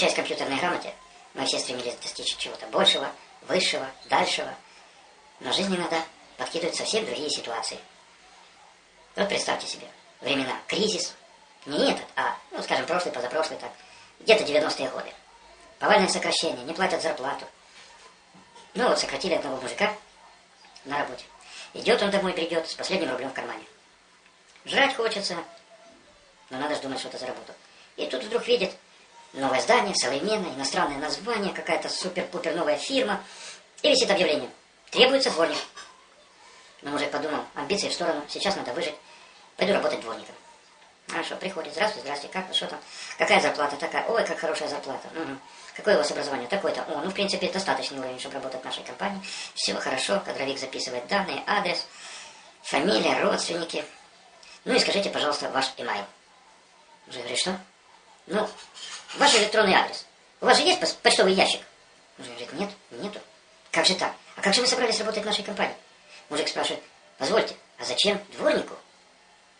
Обучаясь компьютерной грамоте, мы все стремились достичь чего-то большего, высшего, дальшего. Но жизнь иногда подкидывает совсем другие ситуации. Вот представьте себе, времена кризис, не этот, а, ну, скажем, прошлый, позапрошлый, так, где-то 90-е годы. Повальное сокращение, не платят зарплату. Ну вот сократили одного мужика на работе. Идет он домой, придет с последним рублем в кармане. Жрать хочется, но надо же думать, что это заработал. И тут вдруг видит новое здание, современное, иностранное название, какая-то супер-пупер новая фирма. И висит объявление. Требуется дворник. Но мужик подумал, амбиции в сторону, сейчас надо выжить. Пойду работать дворником. Хорошо, приходит, здравствуйте, здравствуйте, как, что там, какая зарплата такая, ой, как хорошая зарплата, угу. какое у вас образование, такое-то, о, ну, в принципе, достаточный уровень, чтобы работать в нашей компании, все хорошо, кадровик записывает данные, адрес, фамилия, родственники, ну и скажите, пожалуйста, ваш имейл. Уже говорит, что? Ну, ваш электронный адрес. У вас же есть почтовый ящик? Уже говорит, нет, нету. Как же так? А как же вы собрались работать в нашей компании? Мужик спрашивает, позвольте, а зачем дворнику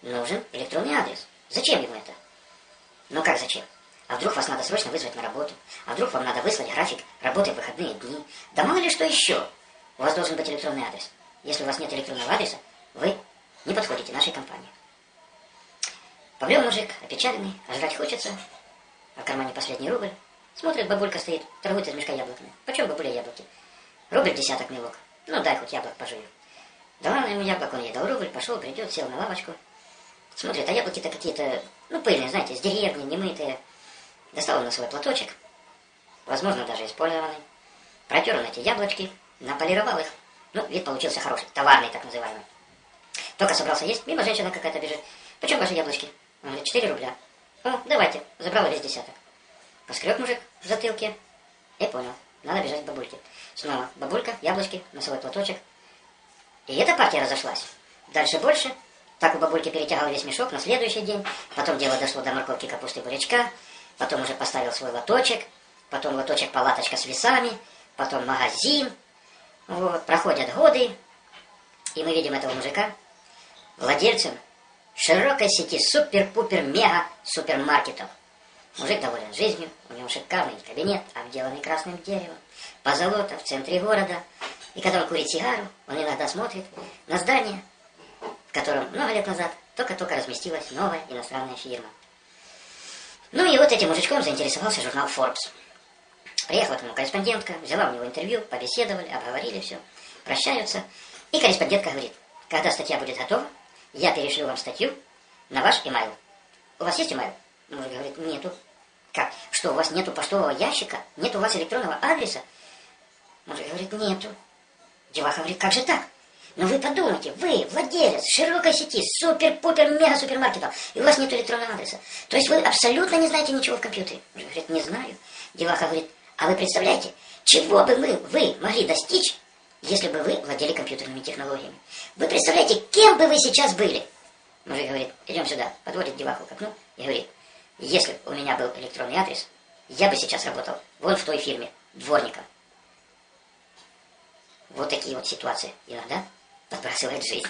нужен электронный адрес? Зачем ему это? Ну как зачем? А вдруг вас надо срочно вызвать на работу? А вдруг вам надо выслать график работы в выходные дни? Да мало ли что еще. У вас должен быть электронный адрес. Если у вас нет электронного адреса, вы не подходите нашей компании. Побрел мужик, опечаленный, а жрать хочется, в кармане последний рубль. Смотрит, бабулька стоит, торгует из мешка яблоками. Почем бабуля яблоки? Рубль десяток мелок. Ну, дай хоть яблок пожую. Дала она ему яблок, он ей дал рубль, пошел, придет, сел на лавочку. Смотрит, а яблоки-то какие-то, ну, пыльные, знаете, с деревни, немытые. Достал он на свой платочек, возможно, даже использованный. Протер он эти яблочки, наполировал их. Ну, вид получился хороший, товарный так называемый. Только собрался есть, мимо женщина какая-то бежит. Почем ваши яблочки? Он говорит, 4 рубля. О, давайте, забрала весь десяток. Поскреб мужик в затылке и понял, надо бежать к бабульке. Снова бабулька, яблочки, носовой платочек. И эта партия разошлась. Дальше больше. Так у бабульки перетягал весь мешок на следующий день. Потом дело дошло до морковки, капусты, бурячка. Потом уже поставил свой лоточек. Потом лоточек, палаточка с весами. Потом магазин. Вот, проходят годы. И мы видим этого мужика владельцем широкой сети супер-пупер-мега-супермаркетов. Мужик доволен жизнью, у него шикарный кабинет, обделанный красным деревом, позолота в центре города. И когда он курит сигару, он иногда смотрит на здание, в котором много лет назад только-только разместилась новая иностранная фирма. Ну и вот этим мужичком заинтересовался журнал Forbes. Приехала к нему корреспондентка, взяла у него интервью, побеседовали, обговорили все, прощаются. И корреспондентка говорит, когда статья будет готова, я перешлю вам статью на ваш имейл. У вас есть имейл? Мужик говорит, нету. Как? Что, у вас нету почтового ящика? Нет у вас электронного адреса? Мужик говорит, нету. Деваха говорит, как же так? Но ну вы подумайте, вы владелец широкой сети, супер-пупер-мега-супермаркетов, и у вас нет электронного адреса. То есть вы абсолютно не знаете ничего в компьютере. Мужик говорит, не знаю. Деваха говорит, а вы представляете, чего бы мы, вы могли достичь, если бы вы владели компьютерными технологиями. Вы представляете, кем бы вы сейчас были? Мужик говорит, идем сюда, подводит деваху к окну и говорит, если у меня был электронный адрес, я бы сейчас работал вон в той фирме, дворником. Вот такие вот ситуации иногда подбрасывает жизнь.